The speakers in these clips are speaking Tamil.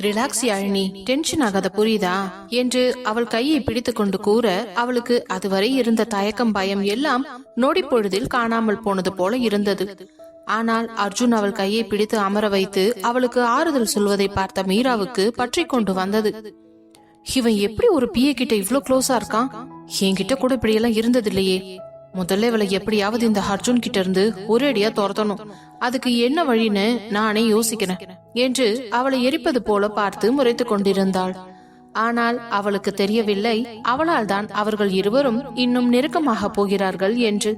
ரிலாக்ஸ் யாழினி டென்ஷன் ஆகாத புரியுதா? என்று அவள் கையை பிடித்துக் கொண்டு கூற அவளுக்கு அதுவரை இருந்த தயக்கம் பயம் எல்லாம் நொடி பொழுதில் காணாமல் போனது போல இருந்தது. ஆனால் அர்ஜுன் அவள் கையை பிடித்து அமர வைத்து அவளுக்கு ஆறுதல் சொல்வதை பார்த்த மீராவுக்கு பற்றி கொண்டு வந்தது. இவன் எப்படி ஒரு பிஏ கிட்ட இவ்ளோ க்ளோஸா இருக்கான்? என்கிட்ட கூட இப்படியெல்லாம் இருந்ததில்லையே. இருந்தது இல்லையே முதல்ல இவளை எப்படியாவது இந்த அர்ஜுன் கிட்ட இருந்து ஒரேடியா துரத்தணும். அதுக்கு என்ன வழின்னு நானே யோசிக்கிறேன் என்று அவளை எரிப்பது போல பார்த்து முறைத்துக் கொண்டிருந்தாள். ஆனால் அவளுக்கு தெரியவில்லை அவளால் தான் அவர்கள் இருவரும் இன்னும் நெருக்கமாக போகிறார்கள் என்று.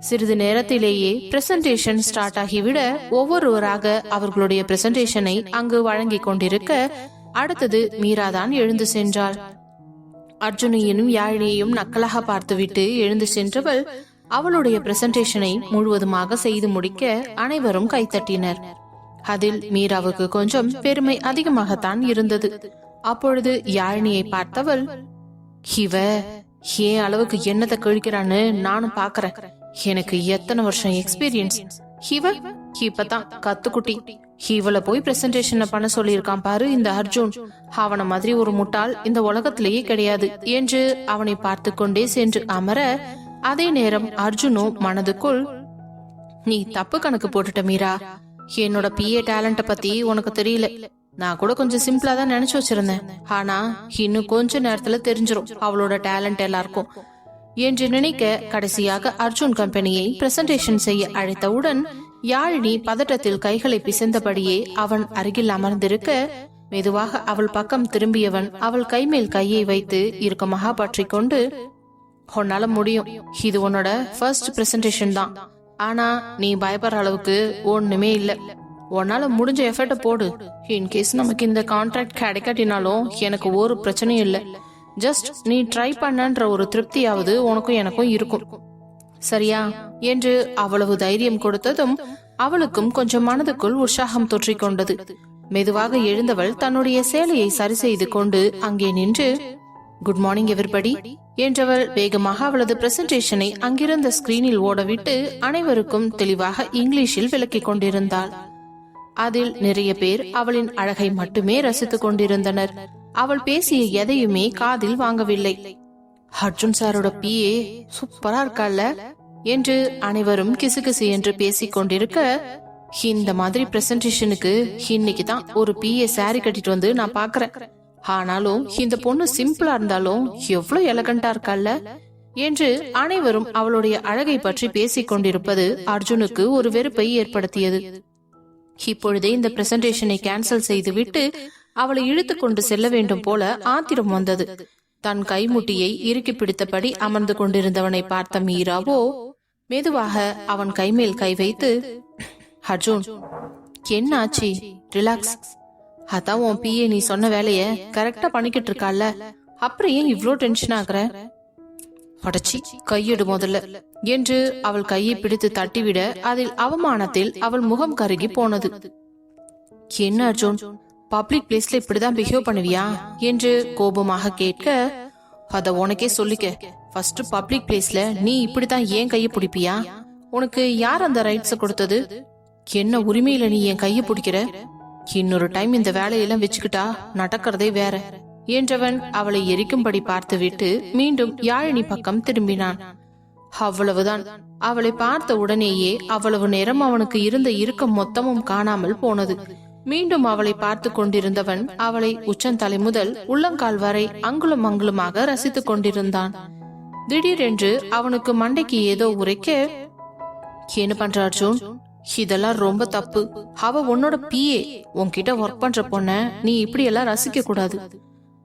சிறிது நேரத்திலேயே பிரசன்டேஷன் ஸ்டார்ட் ஆகிவிட ஒவ்வொருவராக அவர்களுடைய பிரசன்டேஷனை அங்கு வழங்கிக் கொண்டிருக்க அடுத்தது மீராதான் எழுந்து சென்றாள். அர்ஜுனையும் யாழினியையும் நக்கலாக பார்த்துவிட்டு எழுந்து சென்றவள் அவளுடைய பிரசன்டேஷனை முழுவதுமாக செய்து முடிக்க அனைவரும் கைத்தட்டினர். அதில் மீராவுக்கு கொஞ்சம் பெருமை அதிகமாகத்தான் இருந்தது. அப்பொழுது யாழினியை பார்த்தவள் இவ ஏன் அளவுக்கு என்னத்தை கழிக்கிறான்னு நானும் பாக்குறேன் எனக்கு எத்தனை வருஷம் எக்ஸ்பீரியன்ஸ் இவ இப்பதான் கத்துக்குட்டி. இவளை போய் பிரசன்டேஷன் பண்ண சொல்லியிருக்கான் பாரு இந்த அர்ஜுன். அவன மாதிரி ஒரு முட்டாள் இந்த உலகத்திலேயே கிடையாது என்று அவனை பார்த்து கொண்டே சென்று அமர அதே நேரம் அர்ஜுனும் மனதுக்குள் நீ தப்பு கணக்கு போட்டுட்ட மீரா. என்னோட பிஏ டேலண்ட பத்தி உனக்கு தெரியல. நான் கூட கொஞ்சம் சிம்பிளா தான் நினைச்சு வச்சிருந்தேன். ஆனா இன்னும் கொஞ்ச நேரத்துல தெரிஞ்சிரும். அவளோட டேலண்ட் எல்லாருக்கும். என்று நினைக்க கடைசியாக அர்ஜுன் கம்பெனியை பிரசன்டேஷன் செய்ய அழைத்தவுடன் யாழினி பதட்டத்தில் கைகளை பிசைந்தபடியே அவன் அருகில் அமர்ந்திருக்க மெதுவாக அவள் பக்கம் திரும்பியவன் அவள் கைமேல் கையை வைத்து இறுக்கமாக பற்றி கொண்டு உன்னால முடியும். இது உன்னோட ஃபர்ஸ்ட் பிரசன்டேஷன் தான். ஆனா நீ பயப்படுற அளவுக்கு ஒண்ணுமே இல்லை. உன்னால முடிஞ்ச எஃபர்ட்டை போடு. இன்கேஸ் நமக்கு இந்த கான்ட்ராக்ட் கிடைக்காட்டினாலும் எனக்கு ஒரு பிரச்சனையும் இல்லை. ஜஸ்ட் நீ ட்ரை பண்ணன்ற ஒரு திருப்தியாவது உனக்கும் எனக்கும் இருக்கும். சரியா? என்று அவ்வளவு தைரியம் கொடுத்ததும் அவளுக்கும் கொஞ்சம் மனதுக்குள் உற்சாகம் தொற்றிக் கொண்டது மெதுவாக எழுந்தவள் தன்னுடைய சேலையை சரி செய்து கொண்டு அங்கே நின்று குட் மார்னிங் எவர்படி என்றவள் வேகமாக அவளது பிரசன்டேஷனை அங்கிருந்த ஸ்கிரீனில் ஓடவிட்டு அனைவருக்கும் தெளிவாக இங்கிலீஷில் விளக்கிக் கொண்டிருந்தாள். அதில் நிறைய பேர் அவளின் அழகை மட்டுமே ரசித்துக் கொண்டிருந்தனர். அவள் பேசிய எதையுமே காதில் வாங்கவில்லை. அர்ஜுன் சாரோட பிஏ சூப்பரா இருக்கால என்று அனைவரும் கிசுகிசு என்று பேசிக் கொண்டிருக்க இந்த மாதிரி பிரசன்டேஷனுக்கு இன்னைக்கு தான் ஒரு பிஏ சாரி கட்டிட்டு வந்து நான் பாக்குறேன் ஆனாலும் இந்த பொண்ணு சிம்பிளா இருந்தாலும் எவ்வளவு எலகண்டா இருக்கால என்று அனைவரும் அவளுடைய அழகை பற்றி பேசிக் கொண்டிருப்பது அர்ஜுனுக்கு ஒரு வெறுப்பை ஏற்படுத்தியது. இப்பொழுதே இந்த பிரசன்டேஷனை கேன்சல் செய்துவிட்டு அவளை இழுத்து கொண்டு செல்ல வேண்டும் போல ஆத்திரம் வந்தது. தன் கைமுட்டியை இறுக்கி பிடித்தபடி அமர்ந்து கொண்டிருந்தவனை பார்த்த மீராவோ மெதுவாக அவன் கைமேல் கை வைத்து அர்ஜுன் என்ன ஆச்சு ரிலாக்ஸ். அதான் உன் பிஏ நீ சொன்ன வேலைய கரெக்டா பண்ணிக்கிட்டு இருக்கால அப்புறம் ஏன் இவ்ளோ டென்ஷன் ஆகுற? படச்சி கையிடு முதல்ல. என்று அவள் கையை பிடித்து தட்டிவிட அதில் அவமானத்தில் அவள் முகம் கருகி போனது. என்ன அர்ஜுன்? பப்ளிக் பிளேஸ்ல இப்படிதான் பிஹேவ் பண்ணுவியா? என்று கோபமாக கேட்க அத உனக்கே சொல்லிக்க. ஃபர்ஸ்ட் பப்ளிக் பிளேஸ்ல நீ இப்படிதான் ஏன் கையை பிடிப்பியா? உனக்கு யார் அந்த ரைட்ஸ் கொடுத்தது? என்ன உரிமையில நீ என் கையை பிடிக்கிற? இன்னொரு டைம் இந்த வேலையெல்லாம் வச்சுக்கிட்டா நடக்கிறதே வேற. என்றவன் அவளை எரிக்கும்படி பார்த்துவிட்டு மீண்டும் யாழினி பக்கம் திரும்பினான். அவ்வளவுதான். அவளை பார்த்த உடனேயே அவ்வளவு நேரம் அவனுக்கு இருந்த இருக்கம் மொத்தமும் காணாமல் போனது. மீண்டும் அவளை பார்த்து கொண்டிருந்தவன் அவளை உச்சந்தலை முதல் உள்ளங்கால் வரை அங்குலம் அங்குலமாக ரசித்துக் கொண்டிருந்தான். திடீரென்று அவனுக்கு மண்டைக்கு ஏதோ உரைக்க என்ன பண்ற அர்ஜுன் இதெல்லாம் ரொம்ப தப்பு. அவ உன்னோட பிஏ உன்கிட்ட ஒர்க் பண்ற பொண்ண நீ இப்படி எல்லாம் ரசிக்க கூடாது.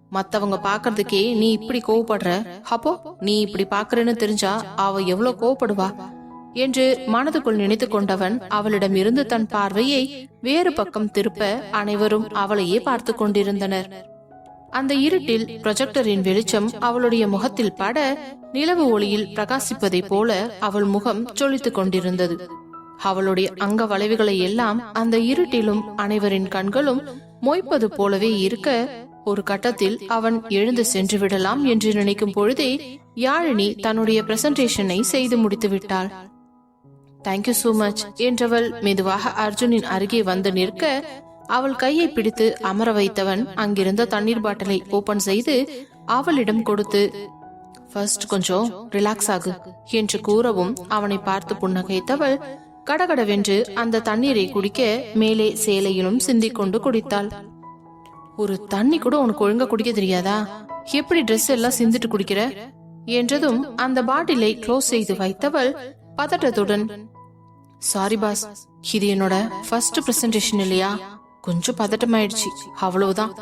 மத்தவங்க பாக்குறதுக்கே நீ இப்படி கோவப்படுற. அப்போ நீ இப்படி பாக்குறேன்னு தெரிஞ்சா அவ எவ்வளவு கோவப்படுவா? என்று மனதுக்குள் நினைத்து கொண்டவன் அவளிடம் இருந்து தன் பார்வையை வேறு பக்கம் திருப்ப அனைவரும் அவளையே பார்த்து கொண்டிருந்தனர். அந்த இருட்டில் ப்ரொஜெக்டரின் வெளிச்சம் அவளுடைய முகத்தில் பட நிலவு ஒளியில் பிரகாசிப்பதைப் போல அவள் முகம் ஜொலித்துக் கொண்டிருந்தது. அவளுடைய அங்க வளைவுகளை எல்லாம் அந்த இருட்டிலும் அனைவரின் கண்களும் மொய்ப்பது போலவே இருக்க ஒரு கட்டத்தில் அவன் எழுந்து சென்று விடலாம் என்று நினைக்கும் பொழுதே யாழினி தன்னுடைய பிரசன்டேஷனை செய்து முடித்து விட்டாள் தேங்க்யூ சோ மச் என்றவள் மெதுவாக அர்ஜுனின் அருகே வந்து நிற்க அவள் கையை பிடித்து அமர வைத்தவன் அங்கிருந்த தண்ணீர் பாட்டிலை ஓபன் செய்து அவளிடம் கொடுத்து ஃபர்ஸ்ட் கொஞ்சம் ரிலாக்ஸ் ஆகு என்று கூறவும் அவனை பார்த்து புன்னகைத்தவள் கடகடவென்று அந்த தண்ணீரை குடிக்க மேலே சேலையிலும் சிந்திக்கொண்டு குடித்தாள். ஒரு தண்ணி கூட உனக்கு ஒழுங்கா குடிக்க தெரியாதா? எப்படி ட்ரெஸ் எல்லாம் சிந்திட்டு குடிக்கிற? என்றதும் அந்த பாட்டிலை க்ளோஸ் செய்து வைத்தவள் பதட்டத்துடன் சாரி பாஸ் இது என்னோட ஃபர்ஸ்ட் பிரசன்டேஷன் இல்லையா? கொஞ்சம் பதட்டமாயிடுச்சு. அவ்வளவுதான்.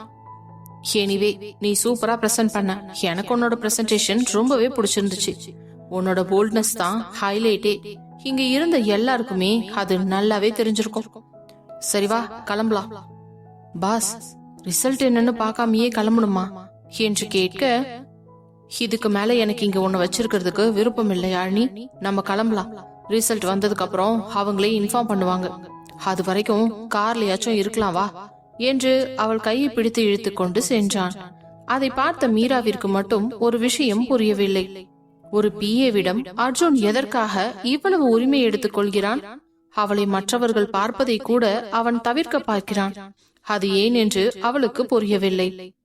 எனிவே நீ சூப்பரா பிரசன்ட் பண்ண. எனக்கு உன்னோட பிரசன்டேஷன் ரொம்பவே பிடிச்சிருந்துச்சு. உன்னோட போல்ட்னஸ் தான் ஹைலைட்டே இங்க இருந்த எல்லாருக்குமே அது நல்லாவே தெரிஞ்சிருக்கும். சரி வா கிளம்பலாம். பாஸ் ரிசல்ட் என்னன்னு பார்க்காமயே கிளம்பணுமா? என்று கேட்க இதுக்கு மேல எனக்கு இங்க உன்னை வச்சிருக்கிறதுக்கு விருப்பம் இல்லை யாழினி நம்ம கிளம்பலாம். ரிசல்ட் வந்ததுக்கு அப்புறம் அவங்களே இன்ஃபார்ம் பண்ணுவாங்க. அது வரைக்கும் கார்லயாச்சும் இருக்கலாம் வா என்று அவள் கையை பிடித்து இழுத்து கொண்டு சென்றான். அதை பார்த்த மீராவிற்கு மட்டும் ஒரு விஷயம் புரியவில்லை. ஒரு பிஏவிடம் அர்ஜுன் எதற்காக இவ்வளவு உரிமை எடுத்துக் கொள்கிறான்? அவளை மற்றவர்கள் பார்ப்பதை கூட அவன் தவிர்க்க பார்க்கிறான். அது ஏன் என்று அவளுக்கு புரியவில்லை.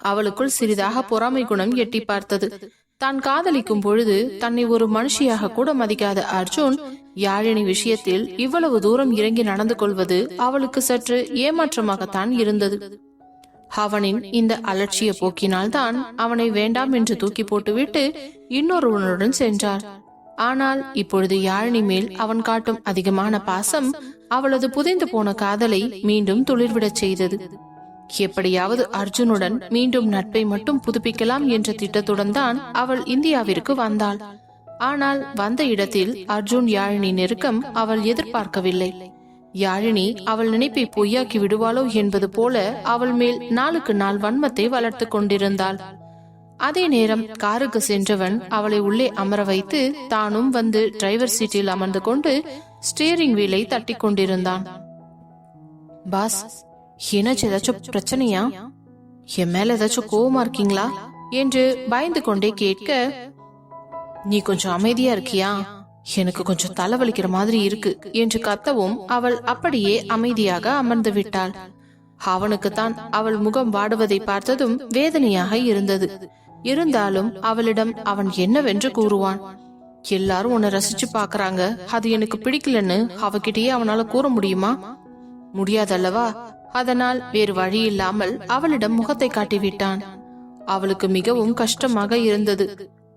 அவளுக்குள் சிறிதாக பொறாமை குணம் எட்டி பார்த்தது. தான் காதலிக்கும் பொழுது தன்னை ஒரு மனுஷியாக கூட மதிக்காத அர்ஜுன் யாழினி விஷயத்தில் இவ்வளவு தூரம் இறங்கி நடந்து கொள்வது அவளுக்கு சற்று ஏமாற்றமாகத்தான் இருந்தது. அவனின் இந்த அலட்சிய போக்கினால்தான் அவனை வேண்டாம் என்று தூக்கி போட்டுவிட்டு இன்னொருவனுடன் சென்றார். ஆனால் இப்பொழுது யாழினி மேல் அவன் காட்டும் அதிகமான பாசம் அவளது புதைந்து போன காதலை மீண்டும் துளிர்விடச் செய்தது. எப்படியாவது அர்ஜுனுடன் மீண்டும் நட்பை மட்டும் புதுப்பிக்கலாம் என்ற திட்டத்துடன் தான் அவள் இந்தியாவிற்கு வந்தாள். ஆனால் வந்த இடத்தில் அர்ஜுன் யாழினி நெருக்கம் அவள் எதிர்பார்க்கவில்லை. யாழினி அவள் நினைப்பை பொய்யாக்கி விடுவாளோ என்பது போல அவள் மேல் நாளுக்கு நாள் வன்மத்தை வளர்த்து கொண்டிருந்தாள். அதே நேரம் காருக்கு சென்றவன் அவளை உள்ளே அமர வைத்து தானும் வந்து டிரைவர் சீட்டில் அமர்ந்து கொண்டு ஸ்டியரிங் வீலை தட்டி கொண்டிருந்தான். பாஸ் என்னாச்சு ஏதாச்சும் பிரச்சனையா? என் மேல ஏதாச்சும் கோவமா இருக்கீங்களா? என்று பயந்து கொண்டே கேட்க நீ கொஞ்சம் அமைதியா இருக்கியா? எனக்கு கொஞ்சம் தலைவலிக்கிற மாதிரி இருக்கு என்று கத்தவும் அவள் அப்படியே அமைதியாக அமர்ந்து விட்டாள். அவனுக்குத்தான் அவள் முகம் வாடுவதை பார்த்ததும் வேதனையாக இருந்தது. இருந்தாலும் அவளிடம் அவன் என்னவென்று கூறுவான். எல்லாரும் உன்னை ரசிச்சு பாக்குறாங்க அது எனக்கு பிடிக்கலன்னு அவகிட்டயே அவனால கூற முடியுமா? முடியாதல்லவா? அதனால் வேறு வழி இல்லாமல் அவளிடம் முகத்தை காட்டிவிட்டான். அவளுக்கு மிகவும் கஷ்டமாக இருந்தது.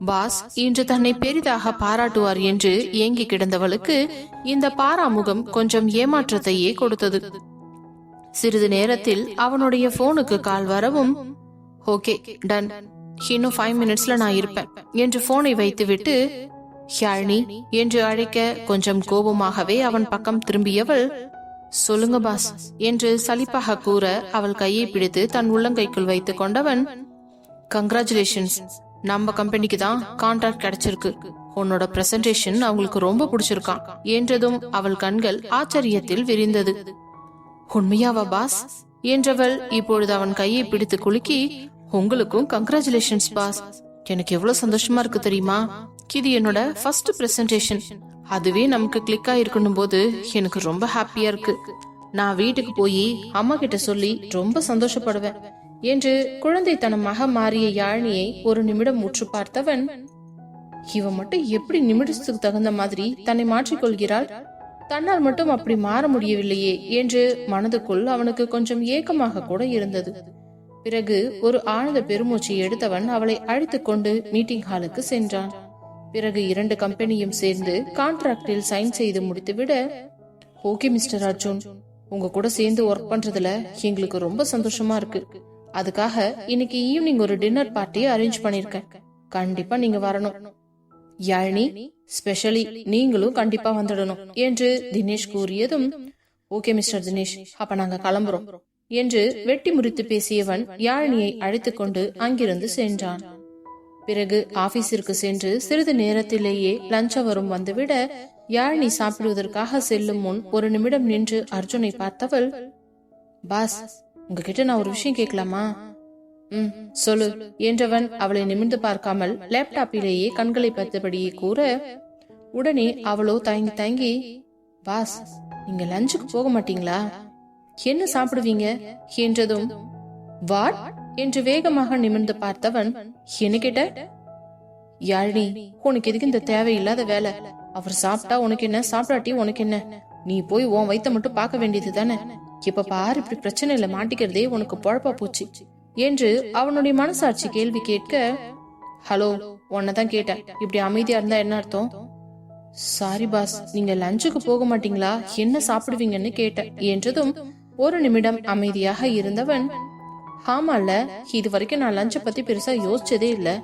பாஸ் இன்று தன்னை பெரிதாக பாராட்டுவார் என்று ஏங்கி கிடந்தவளுக்கு இந்த பாராமுகம் கொஞ்சம் ஏமாற்றத்தையே கொடுத்தது. சிறிது நேரத்தில் அவனுடைய போனுக்கு கால் வரவும் ஓகே டன். இன்னும் ஃபைவ் மினிட்ஸ்ல நான் இருப்பேன் என்று போனை வைத்துவிட்டு ஷாலினி என்று அழைக்க கொஞ்சம் கோபமாகவே அவன் பக்கம் திரும்பியவள் சொல்லுங்க பாஸ் என்று சலிப்பாக கூற அவள் கையை பிடித்து தன் உள்ளங்கைக்குள் வைத்துக் கொண்டவன் கங்க்ராச்சுலேஷன்ஸ் நம்ம கம்பெனிக்கு தான் கான்ட்ராக்ட் கிடைச்சிருக்கு. உன்னோட பிரசன்டேஷன் அவங்களுக்கு ரொம்ப பிடிச்சிருக்கான் என்றதும் அவள் கண்கள் ஆச்சரியத்தில் விரிந்தது. உண்மையாவா பாஸ்? என்றவள் இப்பொழுது அவன் கையை பிடித்து குலுக்கி உங்களுக்கும் கங்க்ராச்சுலேஷன்ஸ் பாஸ். எனக்கு எவ்வளவு சந்தோஷமா இருக்கு தெரியுமா? இது என்னோட ஃபர்ஸ்ட் பிரசன்டேஷன் அதுவே நமக்கு கிளிக் ஆயிருக்கணும் போது எனக்கு ரொம்ப ஹாப்பியா இருக்கு. நான் வீட்டுக்கு போய் அம்மா கிட்ட சொல்லி ரொம்ப சந்தோஷப்படுவேன். என்று குழந்தைத்தனமாக மாறிய யாழினியை ஒரு நிமிடம் உற்று பார்த்தவன் இவன் மட்டும் எப்படி நிமிடத்துக்கு தகுந்த மாதிரி தன்னை மாற்றிக்கொள்கிறாள்? தன்னால் மட்டும் அப்படி மாற முடியவில்லையே என்று மனதுக்குள் அவனுக்கு கொஞ்சம் ஏக்கமாக கூட இருந்தது. பிறகு ஒரு ஆழ்ந்த பெருமூச்சு எடுத்தவன் அவளை அழைத்துக் கொண்டு மீட்டிங் ஹாலுக்கு சென்றான். பிறகு இரண்டு கம்பெனியும் சேர்ந்து கான்ட்ராக்டில் சைன் செய்து முடித்துவிட ஓகே மிஸ்டர் அர்ஜுன். உங்க கூட சேர்ந்து ஒர்க் பண்றதுல எங்களுக்கு ரொம்ப சந்தோஷமா இருக்கு. அதுக்காக இன்னைக்கு ஈவினிங் ஒரு டின்னர் பார்ட்டியை அரேஞ்ச் பண்ணிருக்கேன். கண்டிப்பா நீங்க வரணும். யாழினி ஸ்பெஷலி நீங்களும் கண்டிப்பா வந்துடணும் என்று தினேஷ் கூறியதும் ஓகே மிஸ்டர் தினேஷ் அப்ப நாங்க கிளம்புறோம் என்று வெட்டி முறித்து பேசியவன் யாழினியை அழைத்துக்கொண்டு அங்கிருந்து சென்றான். பிறகு ஆபீஸிற்கு சென்று சிறிது நேரத்திலேயே லஞ்ச வரும் வந்துவிட யாழினி சாப்பிடுவதற்காக செல்லும் முன் ஒரு நிமிடம் நின்று அர்ஜுனை பார்த்தவள் பாஸ் உங்ககிட்ட நான் ஒரு விஷயம் கேட்கலாமா? ம் சொல்லு என்றவன் அவளை நிமிர்ந்து பார்க்காமல் லேப்டாப்பிலேயே கண்களை பார்த்தபடியே கூற உடனே அவளோ தயங்கி தயங்கி பாஸ் நீங்க லஞ்சுக்கு போக மாட்டீங்களா? என்ன சாப்பிடுவீங்க? என்றதும் வாட்? என்று வேகமாக நிமிர்ந்து பார்த்தவன் என்ன கேட்ட யாழினி உனக்கு எதுக்கு இந்த தேவையில்லாத வேலை? அவர் சாப்பிட்டா உனக்கு என்ன? சாப்பிடாட்டி உனக்கு என்ன? நீ போய் உன் வயித்த மட்டும் பார்க்க வேண்டியது தானே? இப்ப பாரு இப்படி பிரச்சனையில மாட்டிக்கிறதே உனக்கு பொழப்பா போச்சு. என்று அவனுடைய மனசாட்சி கேள்வி கேட்க ஹலோ உன்னதான் கேட்டேன். இப்படி அமைதியா இருந்தா என்ன அர்த்தம்? Sorry boss. நீங்க லஞ்சுக்கு போக மாட்டீங்களா? என்ன சாப்பிடுவீங்கன்னு கேட்டேன். என்றதும் ஒரு நிமிடம் அமைதியாக இருந்தவன் ஆமால இது வரைக்கும் நான் லஞ்ச பத்தி பெருசா யோசிச்சதே இல்ல.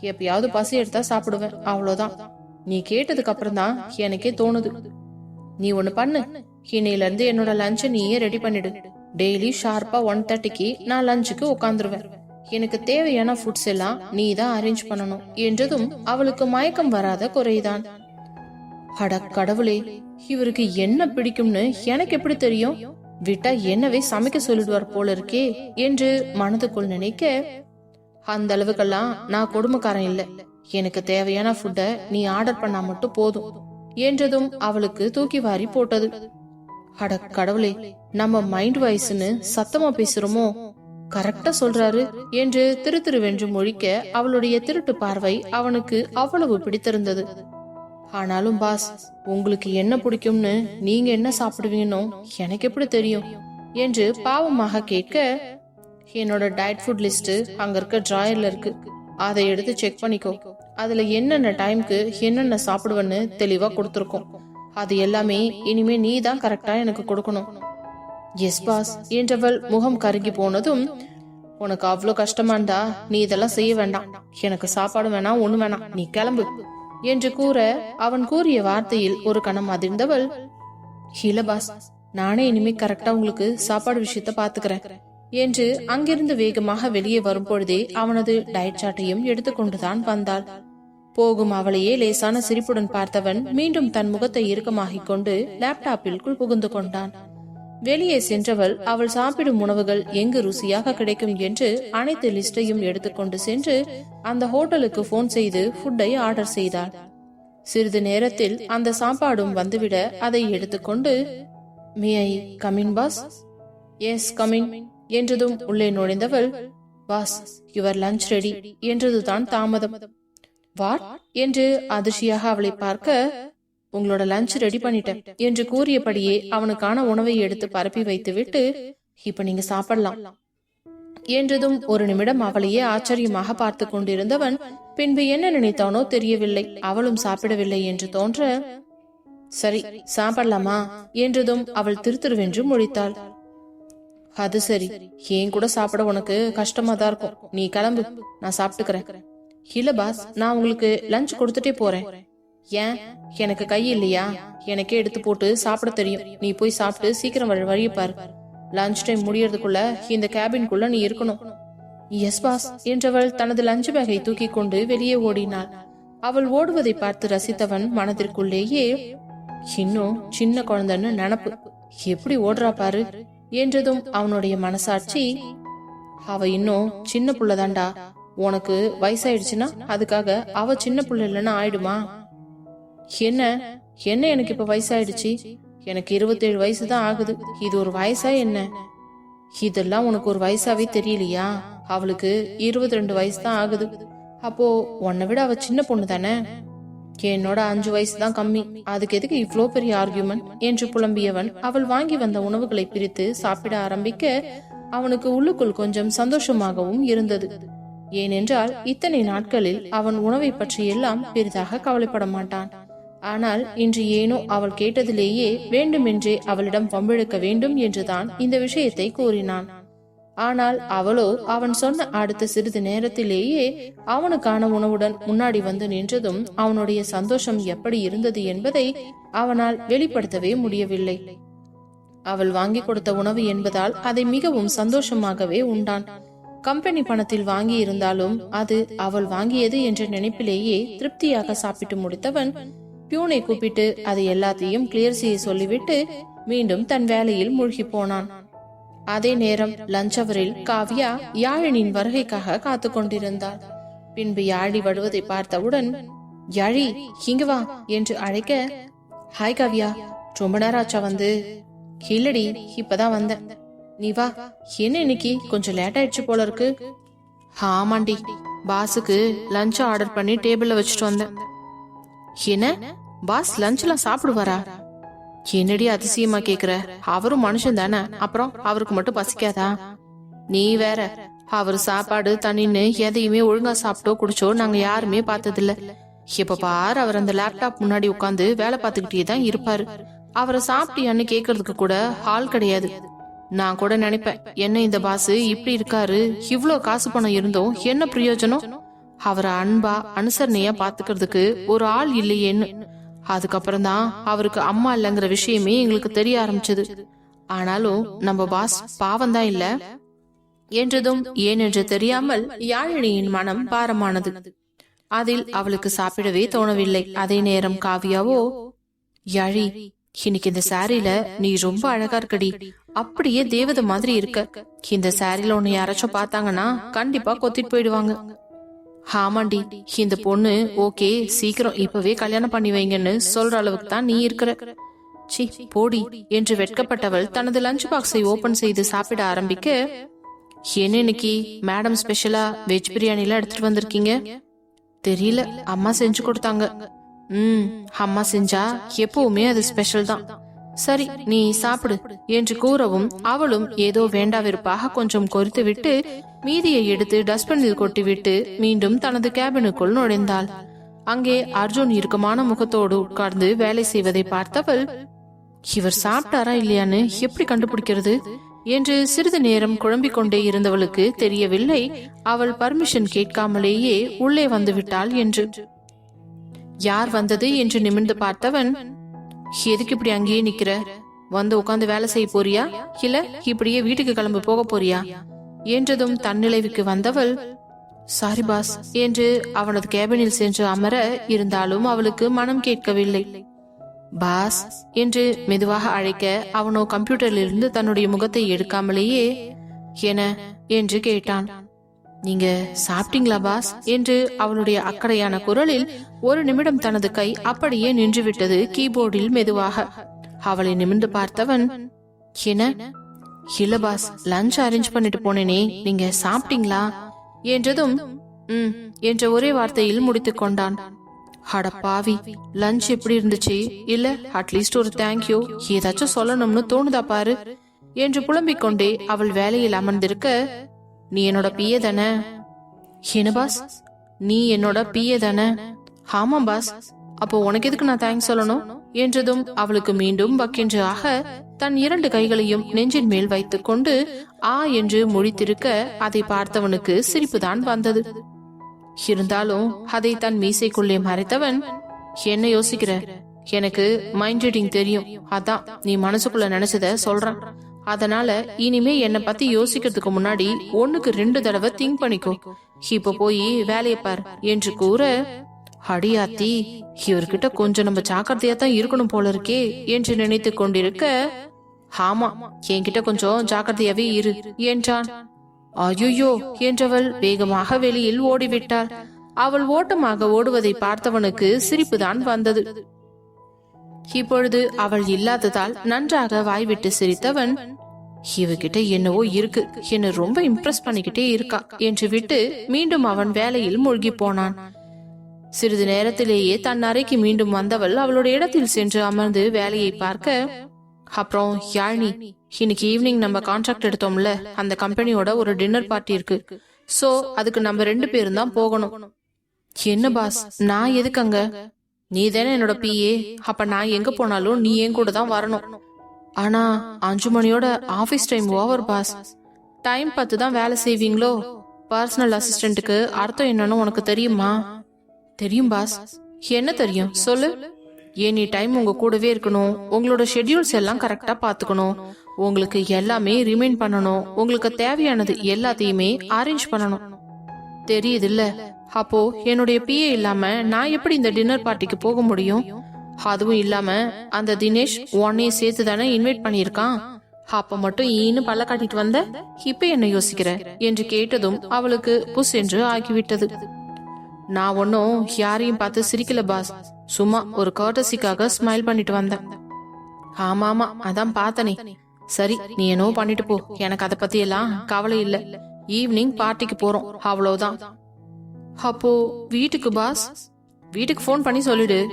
எப்பயாவது பசி எடுத்தா சாப்பிடுவேன் அவ்வளவுதான். நீ கேட்டதுக்கு அப்புறம் தான் எனக்கே தோணுது. நீ ஒண்ணு பண்ணு. இன்னையில இருந்து என்னோட லஞ்ச நீயே ரெடி பண்ணிடு. டெய்லி ஷார்ப்பா ஒன் தேர்ட்டிக்கு நான் லஞ்சுக்கு உட்காந்துருவேன் எனக்கு தேவையான ஃபுட்ஸ் எல்லாம் நீ தான் அரேஞ்ச் பண்ணணும் என்றதும் அவளுக்கு மயக்கம் வராத குறைதான். அட கடவுளே இவருக்கு என்ன பிடிக்கும்னு எனக்கு எப்படி தெரியும்? விட்டா என்னவே சமைக்க சொல்லிடுவார் போல இருக்கே என்று மனதுக்குள் நினைக்க அந்த அளவுக்கெல்லாம் நான் கொடுமைக்காரன் இல்ல. எனக்கு தேவையான ஃபுட்டை நீ ஆர்டர் பண்ணா மட்டும் போதும் என்றதும் அவளுக்கு தூக்கி வாரி போட்டது. அட கடவுளே நம்ம மைண்ட் வாய்ஸ்னு சத்தமா பேசுறோமோ? கரெக்டா சொல்றாரு என்று திரு திருவென்று மொழிக்க அவளுடைய திருட்டு பார்வை அவனுக்கு அவ்வளவு பிடித்திருந்தது. ஆனாலும் பாஸ் உங்களுக்கு என்ன பிடிக்கும்னு நீங்க என்ன சாப்பிடுவீங்கன்னு எனக்கு எப்படி தெரியும் என்று பாவமாக கேட்க என்னோட டயட் ஃபுட் லிஸ்ட் அங்க இருக்க டிராயர்ல இருக்கு. அதை எடுத்து செக் பண்ணிக்கோ. அதுல என்னென்ன டைம்க்கு என்னென்ன சாப்பிடுவேன்னு தெளிவா கொடுத்துருக்கோம். அது எல்லாமே இனிமே நீ தான் கரெக்டா எனக்கு கொடுக்கணும். எஸ் பாஸ் என்றவள் முகம் கருகி போனதும் உனக்கு அவ்வளோ கஷ்டமாண்டா நீ இதெல்லாம் செய்ய வேண்டாம். எனக்கு சாப்பாடு வேணாம் ஒண்ணு வேணாம். நீ கிளம்பு. என்று கூற அவன் கூறிய வார்த்தையில் ஒரு கணம் அதிர்ந்தவள் இல்ல பாஸ் நானே இனிமே கரெக்டா உங்களுக்கு சாப்பாடு விஷயத்த பாத்துக்கிறேன் என்று அங்கிருந்து வேகமாக வெளியே வரும் பொழுதே அவனது டயட் சாட்டையும் எடுத்துக்கொண்டுதான் வந்தாள். போகும் அவளையே லேசான சிரிப்புடன் பார்த்தவன் மீண்டும் தன் முகத்தை இறுக்கமாகிக் கொண்டு லேப்டாப்பிற்குள் புகுந்து கொண்டான். வெளியே சென்றவள் அவள் சாப்பிடும் உணவுகள் எங்கு ருசியாக கிடைக்கும்? என்று அனைத்து லிஸ்டையும் எடுத்துக்கொண்டு சென்று அந்த ஹோட்டலுக்கு போன் செய்து ஃபுட்டை ஆர்டர் செய்தாள். சிறிது நேரத்தில் அந்த சாப்பாடும் வந்துவிட அதை எடுத்துக்கொண்டு may I come in boss yes come in என்றதும் உள்ளே நுழைந்தவள் பாஸ் யுவர் லஞ்ச் ரெடி என்றதுதான் தாமதம். வாட் என்று அதிர்ச்சியாக அவளை பார்க்க உங்களோட லஞ்ச் ரெடி பண்ணிட்டேன் என்று கூறியபடியே அவனுக்கான உணவை எடுத்து பரப்பி வைத்துவிட்டு இப்ப நீங்க சாப்பிடலாம். என்றதும் ஒரு நிமிடம் அவளையே ஆச்சரியமாக பார்த்து கொண்டிருந்தவன் பின்பு என்ன நினைத்தானோ தெரியவில்லை. அவளும் சாப்பிடவில்லை என்று தோன்ற சரி சாப்பிடலாமா? என்றதும் அவள் திருத்திருவென்று முடித்தாள் அது சரி. ஏன் கூட சாப்பிட உனக்கு கஷ்டமா தான் இருக்கும். நீ கிளம்பு. நான் சாப்பிட்டுக்கிறேன். இல்ல பாஸ். நான் உங்களுக்கு லஞ்ச் கொடுத்துட்டே போறேன். ஏன்? எனக்கு கை இல்லையா? எனக்கே எடுத்து போட்டு சாப்பிட தெரியும். நீ போய் சாப்பிட்டு சீக்கிரம் வழி வழியை பாரு. லஞ்ச் டைம் முடியறதுக்குள்ள இந்த கேபின்குள்ள நீ இருக்கணும். எஸ் பாஸ் என்றவள் தனது லஞ்ச் பேகை தூக்கி கொண்டு வெளியே ஓடினாள். அவள் ஓடுவதை பார்த்து ரசித்தவன் மனதிற்குள்ளேயே இன்னும் சின்ன குழந்தைன்னு நினப்பு. எப்படி ஓடுறா பாரு? என்றதும் அவனுடைய மனசாட்சி அவ இன்னும் சின்ன புள்ளதாண்டா உனக்கு வயசாயிடுச்சுன்னா அதுக்காக அவ சின்ன புள்ள இல்லைன்னா ஆயிடுமா? என்ன? என்ன எனக்கு இப்ப வயசாயிடுச்சு? எனக்கு இருபத்தேழு வயசு தான் ஆகுது. இது ஒரு வயசா என்ன? இதெல்லாம் உனக்கு ஒரு வயசாவே தெரியலையா? அவளுக்கு இருபத்தி ரெண்டு வயசு தான் ஆகுது. அப்போ உன்னை விட அவ சின்ன பொண்ணு தானே? என்னோட அஞ்சு வயசு தான் கம்மி. அதுக்கு எதுக்கு இவ்வளோ பெரிய ஆர்கியூமெண்ட் என்று புலம்பியவன் அவள் வாங்கி வந்த உணவுகளை பிரித்து சாப்பிட ஆரம்பிக்க அவனுக்கு உள்ளுக்குள் கொஞ்சம் சந்தோஷமாகவும் இருந்தது. ஏனென்றால் இத்தனை நாட்களில் அவன் உணவை பற்றி எல்லாம் பெரிதாக கவலைப்பட மாட்டான். ஆனால் இன்று ஏனோ அவள் கேட்டதிலேயே வேண்டுமென்றே அவளிடம் வம்பிழுக்க வேண்டும் என்றுதான் இந்த விஷயத்தை கூறினான். ஆனால் அவளோ அவன் சொன்ன அடுத்த சிறிது நேரத்திலேயே அவனுக்கான உணவுடன் முன்னாடி வந்து நின்றதும் அவனுடைய சந்தோஷம் எப்படி இருந்தது என்பதை அவனால் வெளிப்படுத்தவே முடியவில்லை. அவள் வாங்கி கொடுத்த உணவு என்பதால் அதை மிகவும் சந்தோஷமாகவே உண்டான். கம்பெனி பணத்தில் வாங்கி இருந்தாலும் அது அவள் வாங்கியது என்ற நினைப்பிலேயே திருப்தியாக சாப்பிட்டு முடித்தவன் பியூனை கூப்பிட்டு அது எல்லாத்தையும் கிளியர் செய்ய சொல்லிவிட்டு மீண்டும் தன் வேலையில் மூழ்கி போனான். அதே நேரம் லஞ்ச் அவரில் காவ்யா யாழினின் வருகைக்காக காத்து கொண்டிருந்தாள். பின்பு யாழி வருவதை பார்த்தவுடன் யாழி இங்க வா என்று அழைக்க ஹாய் காவ்யா. ரொம்ப நேரம் ஆச்சா வந்து? இல்லடி இப்பதான் வந்தேன். நீ வா. என்ன இன்னைக்கு? கொஞ்சம் லேட் ஆயிடுச்சு போல இருக்கு. ஆமாண்டி. பாஸுக்கு லஞ்ச் ஆர்டர் பண்ணி டேபிள்ல வச்சுட்டு வந்தேன். என்ன? பாஸ் லஞ்ச்லாம் சாப்பிடுவாரா? என்னடி அதிசயமா கேக்குற? அவரும் மனுஷன் தானே. அப்புறம் அவருக்கு மட்டும் பசிக்காதா? நீ வேற. அவர் சாப்பாடு தண்ணின்னு எதையுமே ஒழுங்கா சாப்பிட்டோ குடிச்சோ நாங்க யாருமே பார்த்ததில்ல. இப்ப பாரு அவர் அந்த லேப்டாப் முன்னாடி உட்காந்து வேலை பார்த்துக்கிட்டே தான் இருப்பாரு. அவரை சாப்பிட்டியான்னு கேக்குறதுக்கு கூட ஆள் கிடையாது. நான் கூட நினைப்பேன் என்ன இந்த பாஸ் இப்படி இருக்காரு? இவ்வளோ காசு பணம் இருந்தோம் என்ன பிரயோஜனம்? அவரை அன்பா அனுசரணையா பாத்துக்கிறதுக்கு ஒரு ஆள் இல்லையேன்னு. அதுக்கப்புறம் தான் அவருக்கு அம்மா இல்லைங்கிற விஷயமே எங்களுக்கு தெரிய ஆரம்பிச்சது. ஆனாலும் நம்ம பாஸ் பாவம் தான் இல்ல? என்றதும் ஏனென்று தெரியாமல் யாழினியின் மனம் பாரமானது. அதில் அவளுக்கு சாப்பிடவே தோணவில்லை. அதே நேரம் காவியாவோ யாழி இன்னைக்கு இந்த சாரியில நீ ரொம்ப அழகா இருக்கடி. அப்படியே தேவதை மாதிரி இருக்க. இந்த சாரியில உன்னை யாராச்சும் பார்த்தாங்கன்னா கண்டிப்பா கொத்திட்டு போயிடுவாங்க. ஆமாண்டி இந்த பொண்ணு ஓகே சீக்கிரம் இப்பவே கல்யாணம் பண்ணி வைங்கன்னு சொல்ற அளவுக்கு தான் நீ இருக்கிற. சி போடி என்று வெட்கப்பட்டவள் தனது லஞ்ச் பாக்ஸை ஓபன் செய்து சாப்பிட ஆரம்பிக்க என்ன இன்னைக்கு மேடம் ஸ்பெஷலா வெஜ் பிரியாணிலாம் எடுத்துட்டு வந்திருக்கீங்க? தெரியல அம்மா செஞ்சு கொடுத்தாங்க. ம் அம்மா செஞ்சா எப்பவுமே அது ஸ்பெஷல் தான். சரி நீ சாப்பிடு என்று கூறவும் அவளும் ஏதோ வேண்டாவிருப்பாக கொஞ்சம் கொறித்து விட்டு மீதியை எடுத்து டஸ்ட்பினில் கொட்டிவிட்டு மீண்டும் தனது கேபினுக்குள் நுழைந்தாள். அங்கே அர்ஜுன் இறுக்கமான முகத்தோடு உட்கார்ந்து வேலை செய்வதை பார்த்தவள் இவர் சாப்பிட்டாரா இல்லையான்னு எப்படி கண்டுபிடிக்கிறது? என்று சிறிது நேரம் குழம்பிக் கொண்டே இருந்தவளுக்கு தெரியவில்லை. அவள் பர்மிஷன் கேட்காமலேயே உள்ளே வந்துவிட்டாள் என்று. யார் வந்தது? என்று நிமிர்ந்து பார்த்தவன் எதுக்கு இப்படி அங்கேயே நிக்கிற? வந்து உட்காந்து வேலை செய்ய போறியா? இல்ல இப்படியே வீட்டுக்கு கிளம்பு போக போறியா? என்றதும் தன்னிலைவுக்கு வந்தவள் சாரி பாஸ் என்று அவனது கேபினில் சென்று அமர இருந்தாலும் அவளுக்கு மனம் கேட்கவில்லை. பாஸ் என்று மெதுவாக அழைக்க அவனோ கம்ப்யூட்டரில் இருந்து தன்னுடைய முகத்தை எடுக்காமலேயே என என்று கேட்டான். நீங்க சாப்பிட்டீங்களா பாஸ்? என்று அவளுடைய அக்கறையான குரலில் ஒரு நிமிடம் தனது கை அப்படியே நின்றுவிட்டது கீபோர்டில் மெதுவாக. அவளை நிமிர்ந்து பார்த்தவன் என்ன? இல்ல பாஸ் லஞ்ச் அரேஞ்ச் பண்ணிட்டு போனேனே நீங்க சாப்பிட்டீங்களா? என்றதும் ம் என்ற ஒரே வார்த்தையில் முடித்துக் கொண்டான். அட பாவி லஞ்ச் எப்படி இருந்துச்சு? இல்ல அட்லீஸ்ட் ஒரு தேங்க்யூ ஏதாச்சும் சொல்லணும்னு தோணுதா பாரு? என்று புலம்பிக் கொண்டே அவள் வேலையில் அமர்ந்திருக்க நீ என்னோட பிஏ தானே? என்ன பாஸ்? நீ என்னோட பிஏ தானே? ஆமா பாஸ். அப்போ உனக்கு எதுக்கு நான் தேங்க்ஸ் சொல்லணும்? என்றதும் அவளுக்கு மீண்டும் பக்கென்று ஆக தன் இரண்டு கைகளையும் நெஞ்சின் மேல் வைத்துக் கொண்டு ஆ என்று முழித்திருக்க அதை பார்த்தவனுக்கு சிரிப்புதான் வந்தது. இருந்தாலும் அதை தன் மீசைக்குள்ளே மறைத்தவன் என்ன யோசிக்கிற? எனக்கு மைண்ட் ரீடிங் தெரியும். அதான் நீ மனசுக்குள்ள நினைச்சத சொல்றான். அதனால இனிமே என்னை பத்தி யோசிக்கிறதுக்கு முன்னாடி ஒண்ணுக்கு ரெண்டு தடவை திங்க் பண்ணிக்கோ. இப்ப போய் வேலையை பார் என்று கூற அடியாத்தி இவர்கிட்ட கொஞ்சம் நம்ம ஜாக்கிரதையா தான் இருக்கணும் போல இருக்கே என்று நினைத்து கொண்டிருக்க ஆமா என்கிட்ட கொஞ்சம் ஜாக்கிரதையாவே இரு என்றான். ஐயோ என்றவள் வேகமாக வெளியில் ஓடிவிட்டாள். அவள் ஓட்டமாக ஓடுவதை பார்த்தவனுக்கு சிரிப்புதான் வந்தது. இப்பொழுது அவள் இல்லாததால் நன்றாக வாய்விட்டு சிரித்தவன் இவகிட்ட என்னவோ இருக்கு. என்ன ரொம்ப இம்ப்ரெஸ் பண்ணிக்கிட்டே இருக்கா என்று விட்டு மீண்டும் அவன் வேலையில் மூழ்கி போனான். சிறிது நேரத்திலேயே தன் அறைக்கு மீண்டும் வந்தவள் அவளுடைய இடத்தில் சென்று அமர்ந்து வேலையை பார்க்க அப்புறம் யாழினி இன்னைக்கு ஈவினிங் நம்ம கான்ட்ராக்ட் எடுத்தோம்ல. அந்த கம்பெனியோட ஒரு டின்னர் பார்ட்டி இருக்கு. சோ அதுக்கு நம்ம ரெண்டு பேரும் தான் போகணும். என்ன பாஸ் நான் எதுக்கு அங்க? நீ தானே என்னோட பிஏ அப்ப நான் எங்க போனாலும் நீ என் கூட தான் வரணும். ஆனா அஞ்சு மணியோட office time over boss time பார்த்து தான் வேலை செய்வீங்களோ? பர்சனல் அசிஸ்டன்ட்டுக்கு அர்த்தம் என்னன்னு உனக்கு தெரியுமா? தெரியும் பாஸ் என்ன தெரியும்? சொல்லு. எனி டைம் உங்க கூடவே இருக்கணும். உங்களோட ஷெட்யூல்ஸ் எல்லாம் கரெக்டா பாத்துக்கணும் உங்களுக்கு எல்லாமே ரிமைண்ட் பண்ணணும். உங்களுக்கு தேவையானது எல்லாத்தையுமே அரேஞ்ச் பண்ணணும். தெரியுது இல்ல? அப்போ என்னுடைய பிஏ இல்லாம நான் எப்படி இந்த டின்னர் பார்ட்டிக்கு போக முடியும்? அதுவும் இல்லாம அந்த தினேஷ் உன்னையும் சேர்த்து தானே இன்வைட் பண்ணியிருக்கான்? அப்ப மட்டும் ஈன்னு பல்ல காட்டிட்டு வந்த? இப்ப என்ன யோசிக்கிற? என்று கேட்டதும் அவளுக்கு புஸ் என்று ஆகிவிட்டது. நான் ஒன்னும் யாரையும் பார்த்து சிரிக்கல பாஸ் சும்மா ஒரு கர்டசிக்காக ஸ்மைல் பண்ணிட்டு வந்தேன். ஆமா ஆமா அதான் பார்த்தனே. சரி நீ என்னவோ பண்ணிட்டு போ. எனக்கு அதை பத்தி எல்லாம் கவலை இல்ல. ஈவினிங் பார்ட்டிக்கு போறோம். அவ்வளவுதான். அப்போ வீட்டுக்கு பாஸ் வீட்டுக்கு ஃபோன் பண்ணி சொல்லிடு.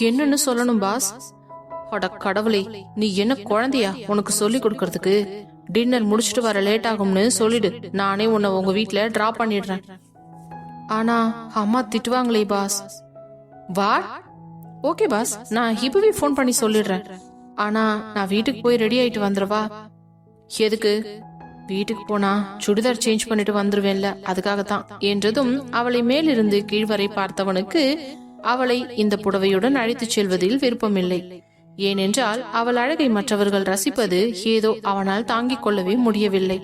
என்னன்னு சொல்லணும் பாஸ்? அட கடவுளே நீ என்ன குழந்தையா? உனக்கு சொல்லி கொடுக்கறதுக்கு டின்னர் முடிச்சிட்டு வர லேட் ஆகும்னு சொல்லிடு. நானே உன்னை உங்க வீட்டுல டிராப் பண்ணிடுறேன். ஆனா அம்மா திட்டுவாங்களே பாஸ். வா ஓகே பாஸ் நான் இப்பவே ஃபோன் பண்ணி சொல்லிடுறேன். ஆனா நான் வீட்டுக்கு போய் ரெடி ஆயிட்டு வந்துடவா? எதுக்கு? வீட்டுக்கு போனா சுடிதார் சேஞ்ச் பண்ணிட்டு வந்துருவேன்ல அதுக்காகத்தான். என்றதும் அவளை மேலிருந்து கீழ்வரை பார்த்தவனுக்கு அவளை இந்த புடவையுடன் அழைத்துச் செல்வதில் விருப்பமில்லை. ஏனென்றால் அவள் அழகை மற்றவர்கள் ரசிப்பது ஏதோ அவனால் தாங்கிக் கொள்ளவே முடியவில்லை.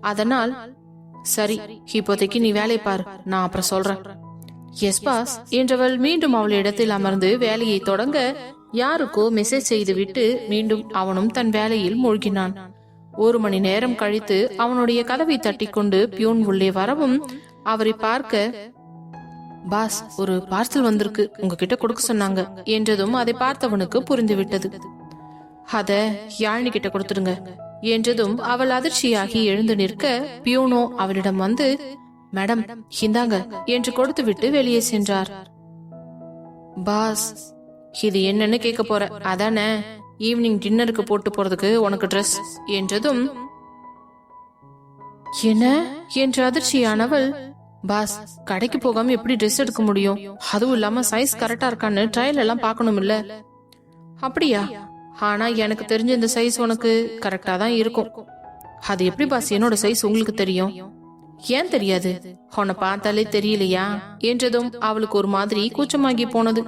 அதனால் சரி இப்போதைக்கு நீ வேலை பாரு நான் அப்புறம் சொல்றேன். எஸ் பாஸ் என்றவள் மீண்டும் அவள் இடத்தில் அமர்ந்து வேலையை தொடங்க யாருக்கோ மெசேஜ் செய்துவிட்டு மீண்டும் அவனும் தன் வேலையில் மூழ்கினான். ஒரு மணி நேரம் கழித்து அவனுடைய கதவை தட்டிக்கொண்டு பியூன் உள்ளே வரவும் அவரை பார்க்க பாஸ் ஒரு பார்சல் வந்திருக்கு. உங்ககிட்ட கொடுக்க சொன்னாங்க. என்றதும் அதை பார்த்தவனுக்கு புரிந்துவிட்டது. அத யாழினி கிட்ட கொடுத்துடுங்க. என்றதும் அவள் அதிர்ச்சியாகி எழுந்து நிற்க பியூனோ அவளிடம் வந்து மேடம் இந்தாங்க என்று கொடுத்துவிட்டு வெளியே சென்றார். பாஸ் இது என்னன்னு கேட்க போற. அதானே ஈவினிங் டின்னருக்கு போட்டு போறதுக்கு உனக்கு ட்ரெஸ் என்றதும் என்ன? என்று அதிர்ச்சியானவள் பாஸ் கடைக்கு போகாம எப்படி ட்ரெஸ் எடுக்க முடியும்? அதுவும் இல்லாம சைஸ் கரெக்டா இருக்கான்னு ட்ரையல் எல்லாம் பார்க்கணும் இல்ல அப்படியா? ஆனா எனக்கு தெரிஞ்ச இந்த சைஸ் உனக்கு கரெக்டா தான் இருக்கும். அது எப்படி பாஸ்? என்னோட சைஸ் உங்களுக்கு தெரியும். ஏன் தெரியாது? உன்னை பார்த்தாலே தெரியலையா? என்றதும் அவளுக்கு ஒரு மாதிரி கூச்சமாகி போனது.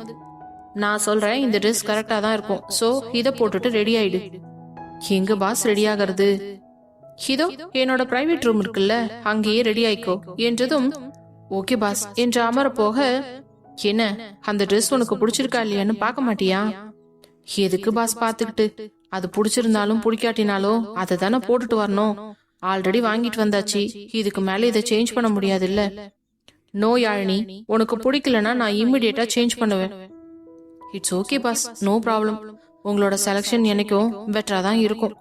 நான் சொல்றேன் இந்த ட்ரெஸ் கரெக்டா தான் இருக்கும். சோ இத போட்டுட்டு ரெடி ஆயிடு. எங்க பாஸ் ரெடி ஆகிறது? இதோ என்னோட பிரைவேட் ரூம் இருக்குல்ல அங்கேயே ரெடி ஆயிக்கோ என்றதும் ஓகே பாஸ் என்று அமர போக என்ன அந்த ட்ரெஸ் உனக்கு பிடிச்சிருக்கா இல்லையான்னு பார்க்க மாட்டியா? எதுக்கு பாஸ் பாத்துக்கிட்டு அது பிடிச்சிருந்தாலும் பிடிக்காட்டினாலும் அதை தானே போட்டுட்டு வரணும். ஆல்ரெடி வாங்கிட்டு வந்தாச்சு. இதுக்கு மேல இதை சேஞ்ச் பண்ண முடியாது இல்ல நோயாழினி உனக்கு பிடிக்கலனா நான் இம்மிடியேட்டா சேஞ்ச் பண்ணுவேன். It's okay boss no problem உங்களோட செலக்ஷன் என்னைக்கும் பெட்டரா தான் இருக்கும்.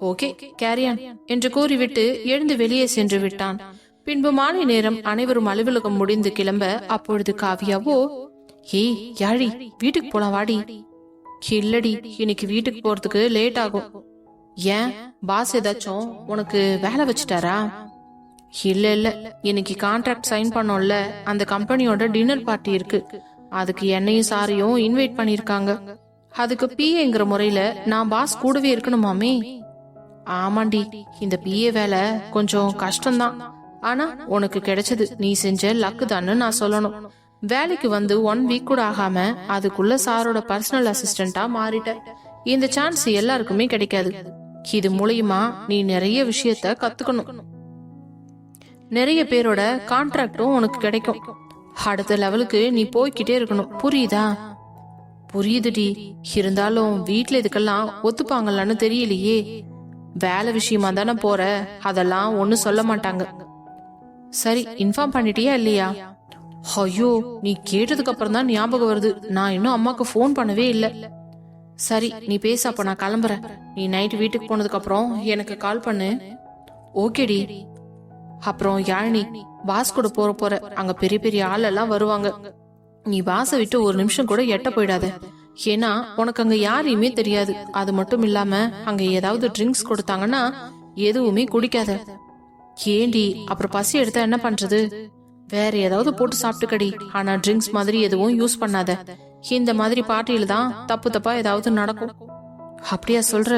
ஓகே கேரியான் என்று கூறிவிட்டு எழுந்து வெளியே சென்று விட்டான். பின்பு மாலை நேரம் அனைவரும் அலுவலகம் முடிந்து கிளம்ப அப்பொழுது காவியாவோ ஏய் யாழி வீட்டுக்கு போலாம் வாடி இல்லடி இன்னைக்கு வீட்டுக்கு போறதுக்கு லேட் ஆகும். ஏன்? பாஸ் ஏதாச்சும் உனக்கு வேலை வச்சுட்டாரா? இல்ல இல்ல. இன்னைக்கு கான்ட்ராக்ட் சைன் பண்ணோம்ல. அந்த கம்பெனியோட டின்னர் பார்ட்டி இருக்கு. அதுக்கு என்னையும் சாரையும் இன்வைட் பண்ணிருக்காங்க அதுக்கு பிஏங்கிற முறையில நான் பாஸ் கூடவே இருக்கணுமாமே ஆமாண்டி இந்த பிஏ வேலை கொஞ்சம் கஷ்டம்தான். ஆனா உனக்கு கிடைச்சது நீ செஞ்ச லக்கு தான்னு நான் சொல்லணும். வேலைக்கு வந்து ஒன் வீக் கூட ஆகாம அதுக்குள்ள சாரோட பர்சனல் அசிஸ்டண்டா மாறிட்ட. இந்த சான்ஸ் எல்லாருக்குமே கிடைக்காது. இது மூலியமா நீ நிறைய விஷயத்த கத்துக்கணும். நிறைய பேரோட கான்ட்ராக்டும் உனக்கு கிடைக்கும். அடுத்த லெவலுக்கு நீ போய்கிட்டே இருக்கணும். புரியுதா? புரியுதுடி. இருந்தாலும் வீட்ல இதுக்கெல்லாம் ஒத்துப்பாங்களான்னு தெரியலையே. வேலை விஷயமா தானே போற? அதெல்லாம் ஒன்னும் சொல்ல மாட்டாங்க. சரி இன்ஃபார்ம் பண்ணிட்டியா இல்லையா? ஐயோ நீ கேட்டதுக்கு அப்புறம் தான் ஞாபகம் வருது. நான் இன்னும் அம்மாக்கு ஃபோன் பண்ணவே இல்ல. சரி நீ பேச அப்ப நான் கிளம்புறேன். நீ நைட் வீட்டுக்கு போனதுக்கு அப்புறம் எனக்கு கால் பண்ணு. ஓகேடி. அப்புறம் யாழினி பாஸ் கூட போற போற அங்க பெரிய பெரிய ஆள் எல்லாம் வருவாங்க. நீ பாஸ விட்டு ஒரு நிமிஷம் கூட எட்ட போயிடாத. ஏன்னா உனக்கு அங்க யாரையுமே தெரியாது. அது மட்டும் இல்லாம அங்க ஏதாவது ட்ரிங்க்ஸ் கொடுத்தாங்கன்னா எதுவுமே குடிக்காத. ஏண்டி அப்புறம் பசி எடுத்தா என்ன பண்றது? வேற ஏதாவது போட்டு சாப்பிட்டுக்கடி. ஆனா ட்ரிங்க்ஸ் மாதிரி எதுவும் யூஸ் பண்ணாத. இந்த மாதிரி பார்ட்டியில தான் தப்பு தப்பா ஏதாவது நடக்கும். அப்படியா சொல்ற?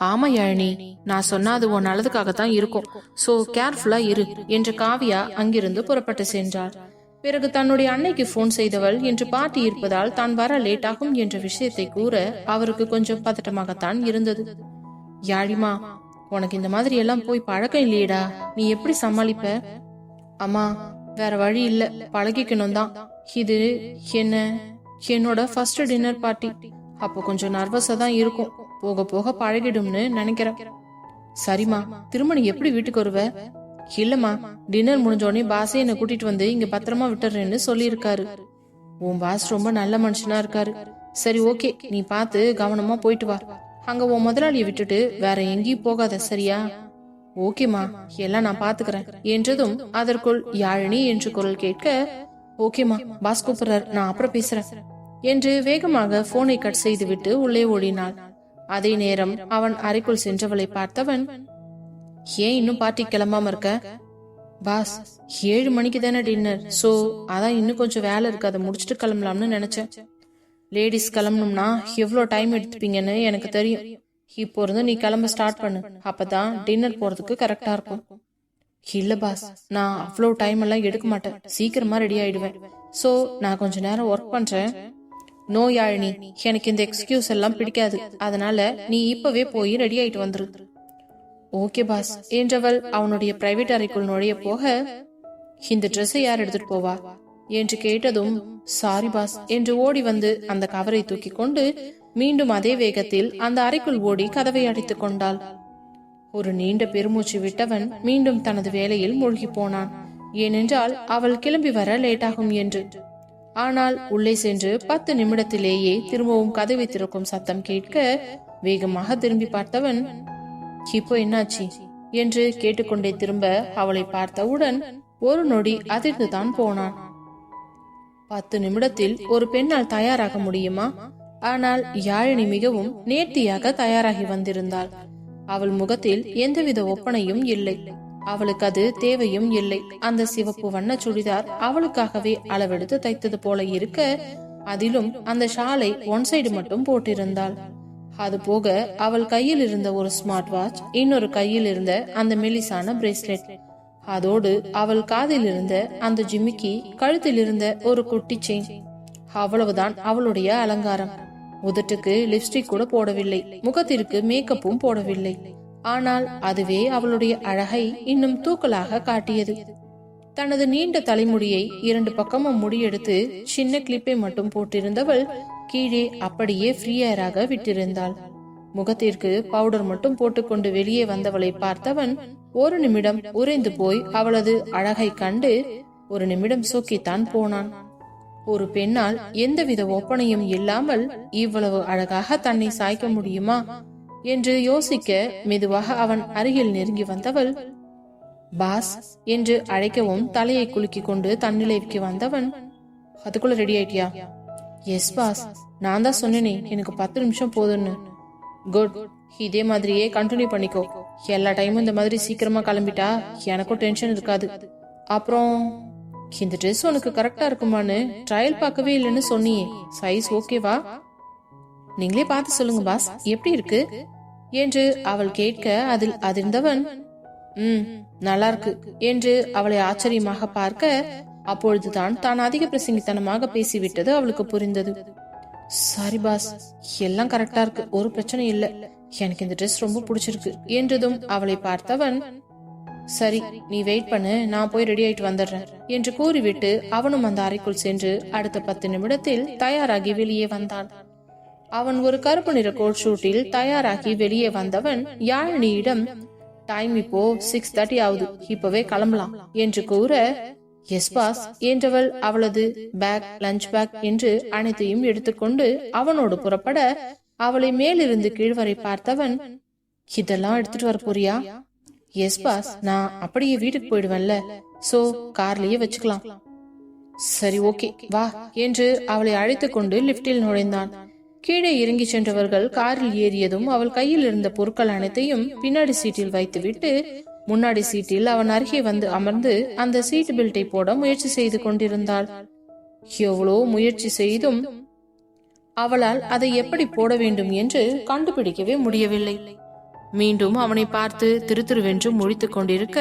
ஆமா யாழினி நான் சொன்னா அது உன் நல்லதுக்காகத்தான் இருக்கும். சோ கேர்ஃபுல்லா இரு என்று காவியா அங்கிருந்து புறப்பட்டு சென்றார் பிறகு தன்னுடைய அன்னைக்கு போன் செய்தவள் என்று பாட்டி இருப்பதால் தான் வர லேட் ஆகும் என்ற விஷயத்தை கூற அவருக்கு கொஞ்சம் பதட்டமாகத்தான் இருந்தது. யாழிமா உனக்கு இந்த மாதிரி எல்லாம் போய் பழக்கம் இல்லையேடா நீ எப்படி சமாளிப்ப? அம்மா வேற வழி இல்ல பழகிக்கணும் தான் இது என்ன? என்னோட ஃபர்ஸ்ட் டின்னர் பார்ட்டி அப்போ கொஞ்சம் நர்வஸா தான் இருக்கும். போக போக பழகிடும்னு நினைக்கிறேன். சரிம்மா திரும்ப நீ எப்படி வீட்டுக்கு வருவ? இல்லம்மா டின்னர் முடிஞ்ச உடனே பாஸே என்னை கூட்டிட்டு வந்து இங்க பத்திரமா விட்டுறேன்னு சொல்லியிருக்காரு. உன் பாஸ் ரொம்ப நல்ல மனுஷனா இருக்காரு. சரி ஓகே நீ பார்த்து கவனமா போயிட்டு வா. அங்க உன் முதலாளியை விட்டுட்டு வேற எங்கேயும் போகாத சரியா? ஓகேம்மா எல்லாம் நான் பாத்துக்கிறேன் என்றதும் அதற்குள் யாழினி என்று குரல் கேட்க ஓகேம்மா பாஸ் கூப்பிடுறார் நான் அப்புறம் பேசுறேன் என்று வேகமாக போனை கட் செய்துவிட்டு உள்ளே ஓடினாள். அதே நேரம் அவன் அறைக்குள் சென்றவளை பார்த்தவன் ஏன் இன்னும் பார்ட்டி கிளம்பாம இருக்க? பாஸ் ஏழு மணிக்கு தானே டின்னர் சோ அதான் இன்னும் கொஞ்சம் வேலை இருக்கு. அதை முடிச்சுட்டு கிளம்பலாம்னு நினைச்சேன். லேடிஸ் கிளம்பணும்னா எவ்வளோ டைம் எடுத்துப்பீங்கன்னு எனக்கு தெரியும். இப்போ இருந்து நீ கிளம்ப ஸ்டார்ட் பண்ணு. அப்பதான் டின்னர் போறதுக்கு கரெக்டா இருக்கும். இல்ல பாஸ். நான் அவ்வளோ டைம் எல்லாம் எடுக்க மாட்டேன். சீக்கிரமா ரெடி ஆயிடுவேன். சோ நான் கொஞ்ச நேரம் ஒர்க் பண்றேன். நோயாழினி எனக்கு இந்த எக்ஸ்கியூஸ் எல்லாம் பிடிக்காது. அதனால நீ இப்பவே போய் ரெடி ஆயிட்டு வந்துரு. ஓகே பாஸ் என்றவள் அவனுடைய பிரைவேட் அறைக்குள் நுழைய போக இந்த ட்ரெஸ்ஸை யார் எடுத்துட்டு போவா? என்று கேட்டதும் சாரி பாஸ் என்று ஓடி வந்து அந்த கவரை தூக்கி கொண்டு மீண்டும் அதே வேகத்தில் அந்த அறைக்குள் ஓடி கதவை அடைத்துக் கொண்டாள். ஒரு நீண்ட பெருமூச்சு விட்டவன் மீண்டும் தனது வேலையில் மூழ்கி போனான். ஏனென்றால் அவள் கிளம்பி வர லேட்டாகும் என்று. ஆனால் உள்ளே சென்று பத்து நிமிடத்திலேயே திரும்பவும் கதவை திறக்கும் சத்தம் கேட்க வேகமாக திரும்பி பார்த்தவன் இப்போ என்னாச்சு? என்று கேட்டுக்கொண்டே திரும்ப அவளை பார்த்தவுடன் ஒரு நொடி அதிர்ந்துதான் போனான். பத்து நிமிடத்தில் ஒரு பெண்ணால் தயாராக முடியுமா? ஆனால் யாழினி மிகவும் நேர்த்தியாக தயாராகி வந்திருந்தாள். அவள் முகத்தில் எந்தவித ஒப்பனையும் இல்லை. அவளுக்கு அது தேவையும் இல்லை. அந்த சிவப்பு வண்ண சுடிதார் அவளுக்காகவே அளவெடுத்து தைத்தது போல இருக்க அதிலும் அந்த ஷாலை ஒன் சைடு மட்டும் போட்டிருந்தாள். அது போக அவள் கையில் இருந்த ஒரு ஸ்மார்ட் வாட்ச் இன்னொரு கையில் இருந்த அந்த மெலிசான பிரேஸ்லெட். அதோடு அவள் காதில் இருந்த அந்த ஜிமிக்கி கழுத்தில் இருந்த ஒரு குட்டி செயின். அவ்வளவுதான் அவளுடைய அலங்காரம். உதட்டுக்கு லிப்ஸ்டிக் கூட போடவில்லை. முகத்திற்கு மேக்கப்பும் போடவில்லை. ஆனால் அதுவே அவளுடைய அழகை இன்னும் தூக்கலாக காட்டியது. தனது நீண்ட தலைமுடியை இரண்டு பக்கமும் முடியெடுத்து சின்ன கிளிப்பை மட்டும் போட்டிருந்தவள் கீழே அப்படியே ஃப்ரீயராக விட்டிருந்தாள். முகத்திற்கு பவுடர் மட்டும் போட்டுக்கொண்டு வெளியே வந்தவளை பார்த்தவன் ஒரு நிமிடம் உறைந்து போய் அவளது அழகை கண்டு ஒரு நிமிடம் சோக்கித்தான் போனான். ஒரு பெண்ணால் எந்தவித ஒப்பனையும் இல்லாமல் இவ்வளவு அழகாக தன்னை சாய்க்க முடியுமா? என்று யோசிக்க மெதுவாக அவன் அருகில் நெருங்கி வந்தவள் பாஸ் என்று அழைக்கவும் தலையை குலுக்கிக் கொண்டு தன்னிலைக்கு வந்தவன் அதுக்குள்ள ரெடி ஆயிட்டியா? எஸ் பாஸ் நான் தான் சொன்னேனே எனக்கு பத்து நிமிஷம் போதும்னு. குட் இதே மாதிரியே கண்டினியூ பண்ணிக்கோ. எல்லா டைமும் இந்த மாதிரி சீக்கிரமா கிளம்பிட்டா எனக்கும் டென்ஷன் இருக்காது. அப்புறம் இந்த ட்ரெஸ் உனக்கு கரெக்டா இருக்குமான்னு ட்ரையல் பார்க்கவே இல்லைன்னு சொன்னியே. சைஸ் ஓகேவா நீங்களே பார்த்து சொல்லுங்க பாஸ். எப்படி இருக்கு? என்று அவள் கேட்க அதில் அதிர்ந்தவன் ம் நல்லா இருக்கு என்று அவளை ஆச்சரியமாக பார்க்க அப்பொழுதுதான் தான் அதிக பிரசங்கித்தனமாக பேசிவிட்டது அவளுக்கு புரிந்தது. சாரி பாஸ் எல்லாம் கரெக்டா இருக்கு. ஒரு பிரச்சனை இல்ல. எனக்கு இந்த ட்ரெஸ் ரொம்ப பிடிச்சிருக்கு என்றதும் அவளை பார்த்தவன் சரி நீ வெயிட் பண்ணு. நான் போய் ரெடி ஆயிட்டு வந்துடுறேன் என்று கூறிவிட்டு அவனும் அந்த அறைக்குள் சென்று அடுத்த பத்து நிமிடத்தில் தயாராகி வெளியே வந்தான். அவன் ஒரு கருப்பு நிற கோட் ஷூட்டில் தயாராகி வெளியே வந்தவன் யாழினியிடம் டைம் இப்போ சிக்ஸ் தேர்ட்டி ஆகுது. இப்பவே கிளம்பலாம் என்று கூற எஸ் பாஸ் என்றவள் அவளது பேக் லஞ்ச் பேக் என்று அனைத்தையும் எடுத்துக்கொண்டு அவனோடு புறப்பட அவளை மேலிருந்து கீழ்வரை பார்த்தவன் இதெல்லாம் எடுத்துட்டு வர போறியா? எஸ் பாஸ் நான் அப்படியே வீட்டுக்கு போயிடுவேன்ல. சோ கார்லயே வச்சுக்கலாம். சரி ஓகே வா என்று அவளை அழைத்துக் கொண்டு லிப்டில் நுழைந்தான். கீழே இறங்கி சென்றவர்கள் காரில் ஏறியதும் அவள் கையில் இருந்த பொருட்கள் அனைத்தையும் பின்னாடி சீட்டில் வைத்துவிட்டு முன்னாடி சீட்டில் அவன் அருகே வந்து அமர்ந்து அந்த சீட் பெல்ட்டை போட முயற்சி செய்து கொண்டிருந்தாள். எவ்வளோ முயற்சி செய்தும் அவளால் அதை எப்படி போட வேண்டும் என்று கண்டுபிடிக்கவே முடியவில்லை. மீண்டும் அவனை பார்த்து திருத்திருவென்று முழித்துக் கொண்டிருக்க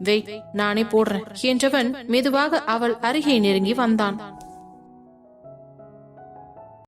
வெயிட் நானே போடுறேன் என்றவன் மெதுவாக அவள் அருகே நெருங்கி வந்தான்.